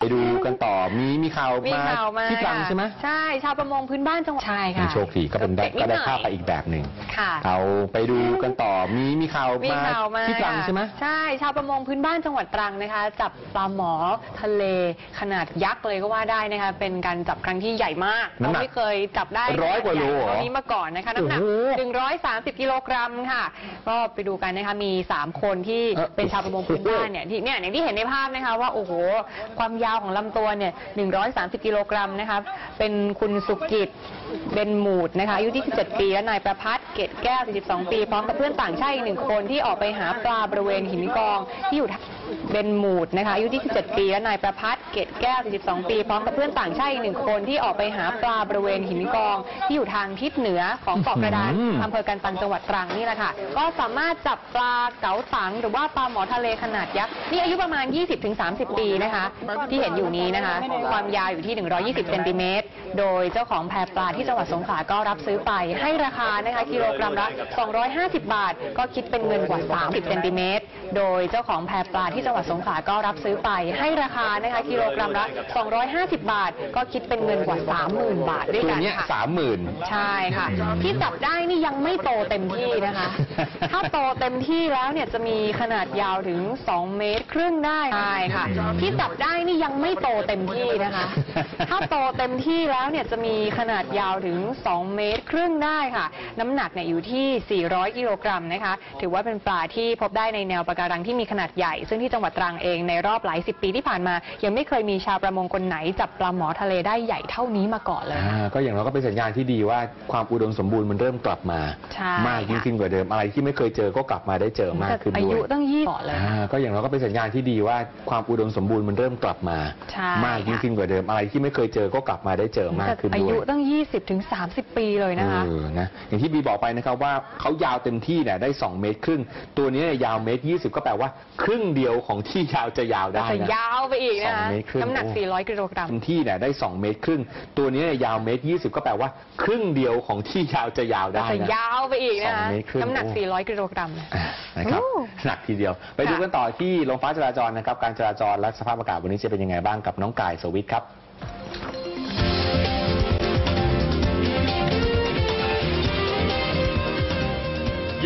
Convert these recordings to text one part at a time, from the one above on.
ไปดูกันต่อมีมีข่าวมีมาข่าวมาที่ตรังใช่ไหมใช่ชาวประมงพื้นบ้านจังหวัดใช่มีค่ะโชคดีก็เป็นได้ตก็ได้ดหน่อยภาพไปอีกแบบหนึ่งค่ะเอาไปดูกันต่อมีมีข่าวมีมาข่าวมาที่ตรังใช่ไหมใช่ชาวประมงพื้นบ้านจังหวัดตรังนะคะ จับปลาหมอทะเลขนาดยักษ์เลยก็ว่าได้นะคะ เป็นการจับครั้งที่ใหญ่มากน้ำหนักเราไม่เคยจับได้ร้อยกว่าโลเหรอเท่านี้มาก่อนนะคะน้ำหนักโอ้โห130กิโลกรัมค่ะ ก็ไปดูกันนะคะมี3คนที่เอ่อเป็นชาวประมงพื้นบ้านเนี่ยที่เนี่ยอย่างที่เห็นในภาพนะคะว่าโอ้โหความยาวาวของลำตัวเนี่ย 130 กิโลกรัมนะคะ เป็นคุณสุกิจเบนหมูดนะคะ อายุที่17ปี และนายประพัฒน์เกตแก้ว 42 ปี พร้อมกับเพื่อนต่างชาติอีกหนึ่งคนที่ออกไปหาปลาบริเวณหินกองที่อยู่ เบนหมูดนะคะอายุ27 ปี และนายประพัฒน์เกตแก้ว 42 ปี พร้อมกับเพื่อนต่างชาติอีกหนึ่งคนที่ออกไปหาปลาบริเวณหินกองที่อยู่ทางทิศเหนือของเกาะกระดานอืม อำเภอกันตังจังหวัดตรังนี่แหละค่ะ ก็สามารถจับปลาเก๋าตังหรือว่าปลาหมอทะเลขนาดยักษ์นี่อายุประมาณ 20-30 ปีนะคะ ที่เห็นอยู่นี้นะคะ ความยาวอยู่ที่ 120 เซนติเมตร โดยเจ้าของแพปลาที่จังหวัดสงขลาก็รับซื้อไปให้ราคานะคะกิโลกรัมละ 250 บาท ก็คิดเป็นเงินกว่า 30 เซนติเมตร โดยเจ้าของแพปลาที่จังหวัดสงขลาก็รับซื้อไปให้ราคานะคะกิโลกรัมละ 250 บาท ก็คิดเป็นเงินกว่า 30,000 บาทด้วยตัวกันเนี้ยค่ะ สามหมื่น ใช่ค่ะ ที่จับได้นี่ยังไม่โตเต็มที่นะคะ ถ้าโตเต็มที่แล้วเนี่ยจะมีขนาดยาวถึง 2 เมตรครึ่งได้ใช่ค่ะ ที่จับได้นี่ยังไม่โตเต็มที่นะคะ ถ้าโตเต็มที่แล้วเนี่ยจะมีขนาดยาวถึง 2 เมตรครึ่งได้ค่ะ น้ำหนักเนี่ยอยู่ที่ 400 กิโลกรัมนะคะ ถือว่าเป็นปลาที่พบได้ในแนวปะการังที่มีขนาดใหญ่ ซึ่งที่จังหวัดตรังเองในรอบหลายสิบปีที่ผ่านมา ยังไม่เคยมีชาวประมงคนไหนจับปลาหมอทะเลได้ใหญ่เท่านี้มาก่อนเลยอ่าก็อย่างน้อยก็เป็นสัญญาณที่ดีว่าความอุดมสมบูรณ์มันเริ่มกลับมา ใช่ มากยิ่งขึ้นกว่าเดิมอะไรที่ไม่เคยเจอก็กลับมาได้เจอมากขึ้นอาด้วยุยตั้งยี่ก่อนเลยอ่าก็อย่างน้อยก็เป็นสัญญาณที่ดีว่าความอุดมสมบูรณ์มันเริ่มกลับมาใช่มากยิ่งขึ้นกว่าเดิมอะไรที่ไม่เคยเจอก็กลับมาได้เจอมากขึ้นอาด้วยุยตั้ง 20ถึง30 ปีเลยนะคะ เออนะอย่างที่บีบอกไปนะครับว่าเขายาวเต็มที่เนี่ยได้ 2 เมตรครึ่ง ตัวนี้เนี่ยยาวเมตรยี่สิบก็แปลว่าครึ่งเดียวของที่ยาวจะยาวได้จะนะ ยาวไปอีกนะคะสองเมตรครึ่ง น้ำหนักโอ้400 กิโลกรัม เต็มที่เนี่ยได้ 2 เมตรครึ่ง ตัวนี้เนี่ยยาวเมตรยี่สิบก็แปลว่า ครึ่งเดียวของที่ยาวจะยาวได้จะนะ ยาวไปอีกนะคะสองเมตรครึ่ง น้ำหนักโอ้400 กิโลกรัมอ่านะครับโอ้หนักทีเดียว ไปดูค่ะ กันต่อที่โรงฟ้าจราจรนะครับ การจราจรและสภาพอากาศวันนี้จะเป็นยังไงบ้างกับน้องกายสวิทย์ครับ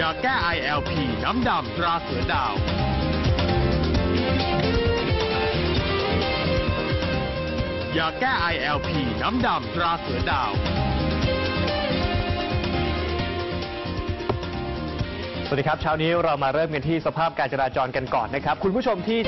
ยาแก้ ILP น้ำดำตราเสือดาว ยาแก้ ILP น้ำดำตราเสือดาว สวัสดีครับเช้านี้เรามาเริ่มกันที่สภาพการจราจรกันก่อนนะครับ คุณผู้ชมที่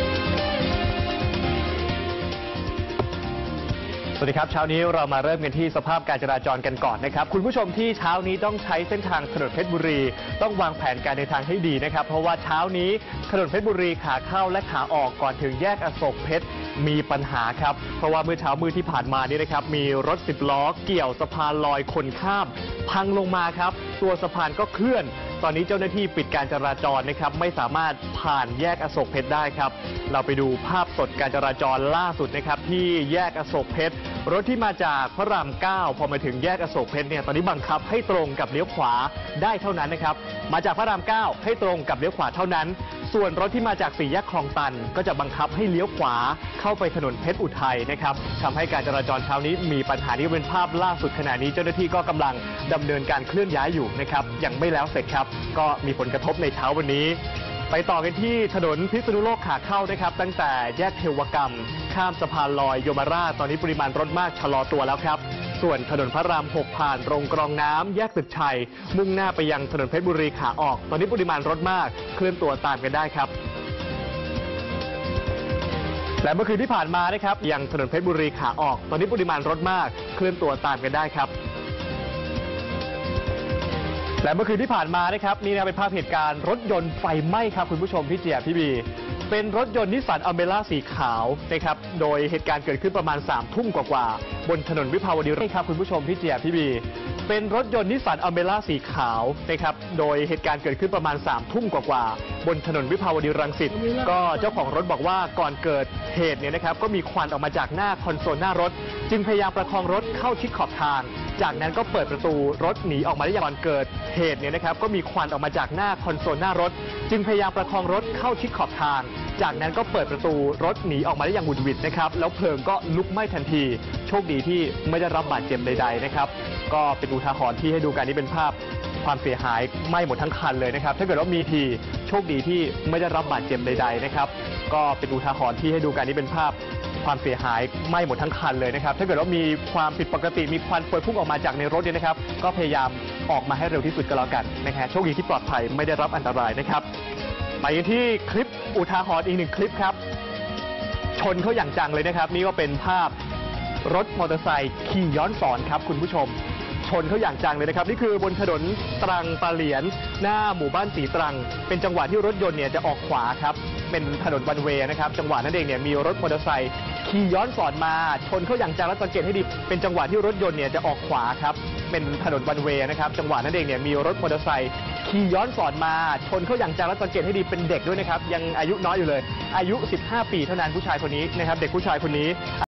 สวัสดีครับเช้านี้เรามาเริ่มกันที่สภาพการจราจรกันก่อนนะครับ คุณผู้ชมที่เช้านี้ต้องใช้เส้นทางถนนเพชรบุรี ต้องวางแผนการเดินทางให้ดีนะครับ เพราะว่าเช้านี้ถนนเพชรบุรีขาเข้าและขาออกก่อนถึงแยกอโศกเพชรมีปัญหาครับ เพราะว่าเมื่อเช้ามือที่ผ่านมานี่นะครับ มีรถสิบล้อเกี่ยวสะพานลอยคนข้าม พังลงมาครับ ตัวสะพานก็เคลื่อนตอนนี้เจ้าหน้าที่ปิดการจราจรนะครับ ไม่สามารถผ่านแยกอโศกเพชรได้ครับ เราไปดูภาพสดการจราจรล่าสุดนะครับ ที่แยกอโศกเพชรรถที่มาจากพระราม 9 พอมาถึงแยกอโศกเพชรเนี่ยตอนนี้บังคับให้ตรงกับเลี้ยวขวาได้เท่านั้นนะครับ มาจากพระราม 9 ให้ตรงกับเลี้ยวขวาเท่านั้น ส่วนรถที่มาจากสี่แยกคลองตัน ก็จะบังคับให้เลี้ยวขวาเข้าไปถนนเพชรอุทัยนะครับทำให้การจราจรเช้านี้มีปัญหานี้เป็นภาพล่าสุดขณะนี้เจ้าหน้าที่ก็กำลังดำเนินการเคลื่อนย้ายอยู่นะครับยังไม่แล้วเสร็จครับ ก็มีผลกระทบในเช้าวันนี้ไปต่อกันที่ถนนพิษณุโลกขาเข้านะครับ ตั้งแต่แยกเทวกรรม ข้ามสะพานลอยโยมาราชตอนนี้ปริมาณรถมากชะลอตัวแล้วครับ ส่วนถนนพระราม 6 ผ่านโรงกรองน้ำแยกตึกชัย มุ่งหน้าไปยังถนนเพชรบุรีขาออก ตอนนี้ปริมาณรถมาก เคลื่อนตัวตามกันได้ครับ และเมื่อคืนที่ผ่านมานะครับยังถนนเพชรบุรีขาออก ตอนนี้ปริมาณรถมาก เคลื่อนตัวตามกันได้ครับ และเมื่อคืนที่ผ่านมานะครับนี่นะเป็นภาพเหตุการณ์รถยนต์ไฟไหม้ครับคุณผู้ชมพี่เจียพี่บี เป็นรถยนต์นิสสันอเมร่าสีขาวนะครับ โดยเหตุการณ์เกิดขึ้นประมาณ3ามทุ่มกว่าๆบนถนนวิภาวดีรังครับคุณผู้ชมพี่เจียพี่บี เป็นรถยนต์นิสสันอเมร่าสีขาวนะครับ โดยเหตุการณ์เกิดขึ้นประมาณ3ามทุ่มกว่าๆบนถนนวิภาวดีรังสิต ก็เจ้าของรถบอกว่าก่อนเกิดเหตุเนี่ยนะครับ ก็มีควันออกมาจากหน้าคอนโซลหน้ารถ จึงพยายามประคองรถเข้าชิดขอบทาง จากนั้นก็เปิดประตูรถหนีออกมาได้อย่างก่อนเกิดเหตุเนี่ยนะครับก็มีควันออกมาจากหน้าคอนโซลหน้ารถ จึงพยายามประคองรถเข้าชิดขอบทาง จากนั้นก็เปิดประตูรถหนีออกมาได้อย่างหวุดหวิดนะครับแล้วเพลิงก็ลุกไหม้ทันที โชคดีที่ไม่ได้รับบาดเจ็บใดๆนะครับก็เป็นอุทาหรณ์ที่ให้ดูกันนี่เป็นภาพความเสียหายไหม้หมดทั้งคันเลยนะครับ ถ้าเกิดว่ามีทีโชคดีที่ไม่ได้รับบาดเจ็บใดๆนะครับ ก็เป็นอุทาหรณ์ที่ให้ดูกันนี่เป็นภาพ ความเสียหายไหม้หมดทั้งคันเลยนะครับ ถ้าเกิดว่ามีความผิดปกติมีควันพวยพุ่งออกมาจากในรถเนี่ยนะครับ ก็พยายามออกมาให้เร็วที่สุดก็แล้วกันนะฮะโชคดีที่ปลอดภัยไม่ได้รับอันตรายนะครับไปกันที่คลิปอุทาหรณ์อีกหนึ่งคลิปครับ ชนเขาอย่างจังเลยนะครับ นี่ก็เป็นภาพรถมอเตอร์ไซค์ขี่ย้อนสอนครับ คุณผู้ชม ชนเขาอย่างจังเลยนะครับ นี่คือบนถนนตรังปลาเหลียน หน้าหมู่บ้านสีตรัง เป็นจังหวะที่รถยนต์เนี่ยจะออกขวาครับ เป็นถนนวันเวยนะครับ จังหวะนั้นเองเนี่ยมีรถมอเตอร์ไซค์ ขี่ย้อนสอนมาชนเขาอย่างจังแล้วสังเกตให้ดีเป็นจังหวะที่รถยนต์เนี่ยจะออกขวาครับเป็นถนนวันเวย์นะครับจังหวะนั้นเองเนี่ยมีรถมอเตอร์ไซค์ขี่ย้อนสอนมาชนเขาอย่างจังแล้วสังเกตให้ดีเป็นเด็กด้วยนะครับยังอายุน้อยอยู่เลย อายุ 15 ปีเท่านั้นผู้ชายคนนี้นะครับเด็กผู้ชายคนนี้